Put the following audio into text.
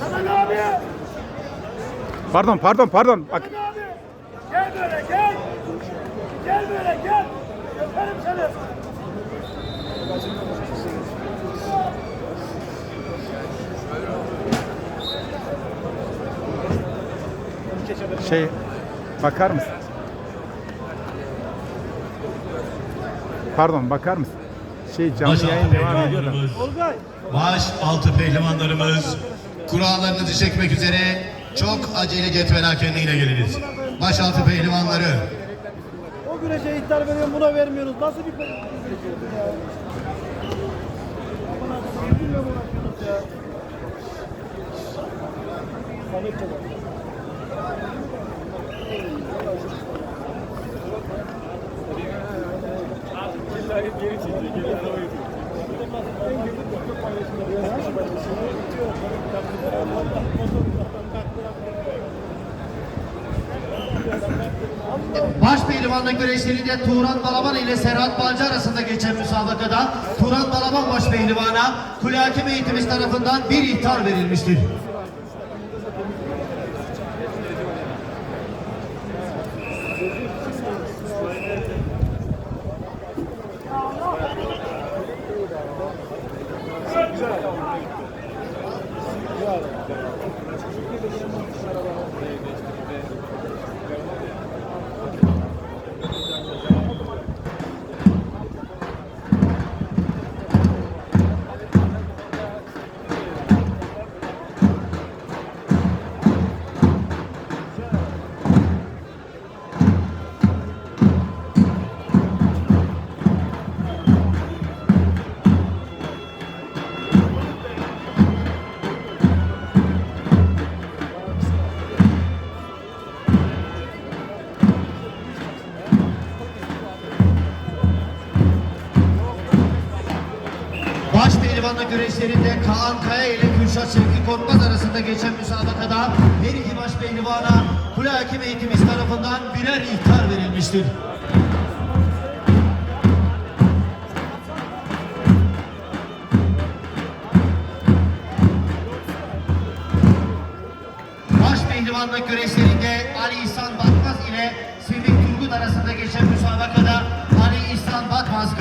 Abi. Pardon pardon pardon. Bak abi. Gel böyle gel. Gel böyle gel. Öperim seni. şey bakar mısın? Pardon bakar mısın? Şey canlı Baş yayın altı devam ediyor da. pehlivanlarımız, baş altı pehlivanlarımız kurallarınızı çekmek üzere çok acele cetvelakenliğine geliniz. Baş altı pehlivanları O güreşe ihtar veriyorum buna vermiyoruz. Nasıl bir güreş ya? Aman Allah'ım, yeminle mi uğraşıyorsunuz ya? Samet de var. Baş pehlivanlık güreşlerinde Turan Balaban ile Serhat Balcı arasında geçen müsabakada Turan Balaban baş pehlivana kule hakem eğitimiz tarafından bir ihtar verilmiştir. Baş pehlivanlık güreşlerinde Kaan Kaya ile Kürşat Şevki Korkmaz arasında geçen müsabakada her iki baş pehlivana kule hakem eğitimiz tarafından birer ihtar verilmiştir. Baş pehlivanlık güreşlerinde Ali İhsan Batmaz ile Semih Turgut arasında geçen müsabakada Ali İhsan Batmaz.